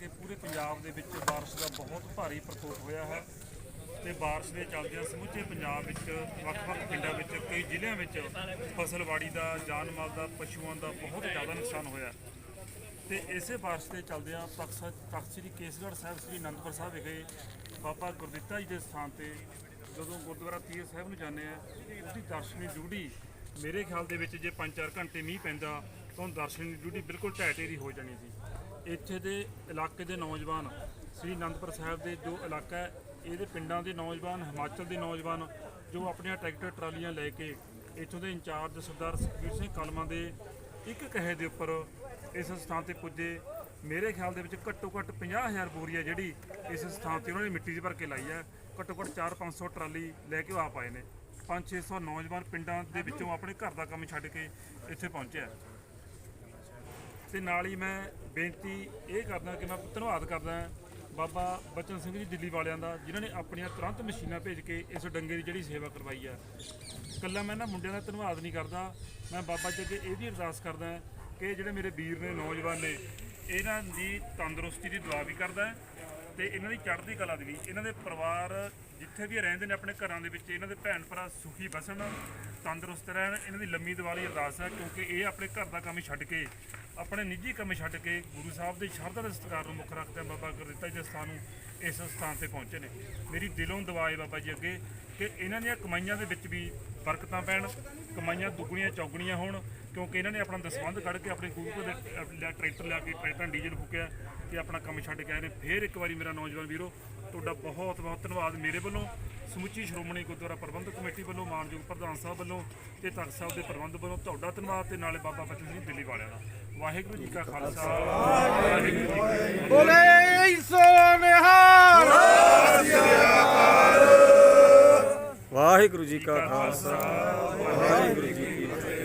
ਕਿ ਪੂਰੇ ਪੰਜਾਬ ਦੇ ਵਿੱਚ ਬਾਰਿਸ਼ ਦਾ ਬਹੁਤ ਭਾਰੀ ਪ੍ਰਕੋਪ ਹੋਇਆ ਹੈ ਤੇ ਬਾਰਿਸ਼ ਦੇ ਚੱਲਦਿਆਂ ਸਮੁੱਚੇ ਪੰਜਾਬ ਵਿੱਚ, ਵੱਖ-ਵੱਖ ਪਿੰਡਾਂ ਵਿੱਚ ਕਈ ਜ਼ਿਲ੍ਹਿਆਂ ਵਿੱਚ ਫਸਲਵਾੜੀ ਦਾ, ਜਾਨ ਮਾਲ ਦਾ, ਪਸ਼ੂਆਂ ਦਾ ਬਹੁਤ ਜ਼ਿਆਦਾ ਨੁਕਸਾਨ ਹੋਇਆ ਤੇ ਇਸੇ ਬਾਰਿਸ਼ ਦੇ ਚੱਲਦਿਆਂ ਤਖਤ ਸ੍ਰੀ ਕੇਸਗੜ੍ਹ ਸਾਹਿਬ ਸ੍ਰੀ ਅਨੰਦਪੁਰ ਸਾਹਿਬ ਵਿਖੇ ਬਾਬਾ ਗੁਰਦਿੱਤਾ ਜੀ ਦੇ ਸਥਾਨ ਤੇ ਜਦੋਂ ਗੁਰਦੁਆਰਾ ਤੀਰ ਸਾਹਿਬ ਨੂੰ ਜਾਂਦੇ ਆ ਉਹਦੀ ਦਰਸ਼ਨੀ ਡਿਊਟੀ ਮੇਰੇ ਖਿਆਲ ਦੇ ਵਿੱਚ ਜੇ 5-4 ਘੰਟੇ ਮੀਂਹ ਪੈਂਦਾ ਤਾਂ ਦਰਸ਼ਨੀ ਡਿਊਟੀ ਬਿਲਕੁਲ ਢਹਿ ਢੇਰੀ ਹੋ ਜਾਣੀ ਸੀ। ਇੱਥੇ ਦੇ ਇਲਾਕੇ ਦੇ ਨੌਜਵਾਨ ਸ੍ਰੀ ਅਨੰਦਪੁਰ ਸਾਹਿਬ ਦੇ ਜੋ ਇਲਾਕਾ ਹੈ, ਇਹਦੇ ਪਿੰਡਾਂ ਦੇ ਨੌਜਵਾਨ, ਹਿਮਾਚਲ ਦੇ ਨੌਜਵਾਨ ਜੋ ਆਪਣੀਆਂ ਟਰੈਕਟਰ, ਟਰਾਲੀਆਂ ਲੈ ਕੇ ਇੱਥੋਂ ਦੇ ਇੰਚਾਰਜ ਸਰਦਾਰ ਸੁਖਬੀਰ ਸਿੰਘ ਕਲਮਾਂ ਦੇ ਇੱਕ ਕਹੇ ਦੇ ਉੱਪਰ ਇਸ ਸਥਾਨ ਤੇ ਪੁੱਜੇ। ਮੇਰੇ ਖਿਆਲ ਦੇ ਵਿੱਚ ਘੱਟੋ ਘੱਟ 50000 ਬੋਰੀ ਹੈ ਜਿਹੜੀ ਇਸ ਸਥਾਨ ਤੇ ਉਹਨਾਂ ਨੇ ਮਿੱਟੀ 'ਚ ਭਰ ਕੇ ਲਾਈ ਹੈ। ਘੱਟੋ ਘੱਟ 4-500 ਟਰਾਲੀ ਲੈ ਕੇ ਉਹ ਆਪ ਆਏ ਨੇ। 5-600 ਨੌਜਵਾਨ ਪਿੰਡਾਂ ਦੇ ਵਿੱਚੋਂ ਆਪਣੇ ਘਰ ਦਾ ਕੰਮ ਛੱਡ ਕੇ ਇੱਥੇ ਪਹੁੰਚਿਆ। ਤੇ ਨਾਲ ਹੀ ਮੈਂ ਬੇਨਤੀ ਇਹ ਕਰਦਾ ਕਿ ਮੈਂ ਧੰਨਵਾਦ ਕਰਦਾ ਬਾਬਾ ਬਚਨ ਸਿੰਘ ਜੀ ਦਿੱਲੀ ਵਾਲਿਆਂ ਦਾ, ਜਿਨ੍ਹਾਂ ਨੇ ਆਪਣੀਆਂ ਤੁਰੰਤ ਮਸ਼ੀਨਾਂ ਭੇਜ ਕੇ ਇਸ ਡੰਗੇ ਦੀ ਜਿਹੜੀ ਸੇਵਾ ਕਰਵਾਈ ਹੈ ਕੱਲਾ ਮੈਂ ਨਾ ਮੁੰਡਿਆਂ ਦਾ ਧੰਨਵਾਦ ਨਹੀਂ ਕਰਦਾ, ਮੈਂ ਬਾਬਾ ਜੀ ਅੱਗੇ ਇਹ ਵੀ ਅਰਦਾਸ ਕਰਦਾ ਕਿ ਜਿਹੜੇ ਮੇਰੇ ਵੀਰ ਨੇ, ਨੌਜਵਾਨ ਨੇ, ਇਹਨਾਂ ਦੀ ਤੰਦਰੁਸਤੀ ਦੀ ਦੁਆ ਵੀ ਕਰਦਾ। ਤੇ ਇਹਨਾਂ ਦੀ ਚੜ੍ਹਦੀ ਕਲਾ ਦੀ ਵੀ ਇਹਨਾਂ ਦੇ ਪਰਿਵਾਰ ਜਿੱਥੇ ਵੀ ਰਹਿੰਦੇ ਨੇ ਆਪਣੇ ਘਰਾਂ ਦੇ ਵਿੱਚ, ਇਹਨਾਂ ਦੇ ਭੈਣ ਭਰਾ ਸੁਖੀ ਬਸਣ, ਤੰਦਰੁਸਤ ਰਹਿਣ, ਇਹਨਾਂ ਦੀ ਲੰਮੀ ਦੀਵਾਲੀ ਅਰਦਾਸ ਹੈ ਕਿਉਂਕਿ ਇਹ ਆਪਣੇ ਘਰ ਦਾ ਕੰਮ ਛੱਡ ਕੇ, ਆਪਣੇ ਨਿੱਜੀ ਕੰਮ ਛੱਡ ਕੇ ਗੁਰੂ ਸਾਹਿਬ ਦੇ ਸ਼ਰਧਾ ਦੇ ਸਤਿਕਾਰ ਨੂੰ ਮੁੱਖ ਰੱਖਦੇ ਬਾਬਾ ਗੁਰਦਿੱਤਾ ਜੀ ਦੇ ਸਥਾਨ ਨੂੰ ਇਸ ਸਥਾਨ ਤੇ ਪਹੁੰਚੇ ਨੇ। ਮੇਰੀ ਦਿਲੋਂ ਦੁਆ ਹੈ ਬਾਬਾ ਜੀ ਅੱਗੇ ਕਿ ਇਹਨਾਂ ਦੀਆਂ ਕਮਾਈਆਂ ਦੇ ਵਿੱਚ ਵੀ ਬਰਕਤਾਂ ਪੈਣ, ਕਮਾਈਆਂ ਦੁੱਗਣੀਆਂ ਚੌਗਣੀਆਂ ਹੋਣ ਕਿਉਂਕਿ ਇਹਨਾਂ ਨੇ ਆਪਣਾ ਦਸਵੰਧ ਕੱਢ ਕੇ ਆਪਣੇ ਗੁਰੂ ਦੇ ਟਰੈਕਟਰ ਲਿਆ ਕੇ ਟਰੈਕਟਰ ਡੀਜ਼ਲ ਫੂਕਿਆ ਤੇ ਆਪਣਾ ਕੰਮ ਛੱਡ ਕੇ ਆਏ ਨੇ। ਫੇਰ ਇੱਕ ਵਾਰੀ ਮੇਰਾ ਨੌਜਵਾਨ ਵੀਰੋ ਤੁਹਾਡਾ ਬਹੁਤ ਬਹੁਤ ਧੰਨਵਾਦ ਮੇਰੇ ਵੱਲੋਂ। ਸਮੁੱਚੀ ਸ਼੍ਰੋਮਣੀ ਗੁਰਦੁਆਰਾ ਪ੍ਰਬੰਧਕ ਕਮੇਟੀ ਵੱਲੋਂ ਮਾਨਯੋਗ ਪ੍ਰਧਾਨ ਸਾਹਿਬ ਵੱਲੋਂ ਤੇ ਤਖਤ ਸਾਹਿਬ ਦੇ ਪ੍ਰਬੰਧ ਵੱਲੋਂ ਤੁਹਾਡਾ ਧੰਨਵਾਦ ਤੇ ਨਾਲੇ ਬਾਬਾ ਬਚਨ ਸਿੰਘ ਦਿੱਲੀ ਵਾਲਿਆਂ ਦਾ। ਵਾਹਿਗੁਰੂ ਜੀ ਕਾ ਖਾਲਸਾ। ਵਾਹਿਗੁਰੂ ਜੀ ਕੀ ਫਤਿਹ ਬੋਲੇ ਸੋ ਨਿਹਾਲ ਵਾਹਿਗੁਰੂ ਜੀ ਕਾ ਖਾਲਸਾ। ਵਾਹਿਗੁਰੂ ਜੀ ਕੀ ਫਤਿਹ।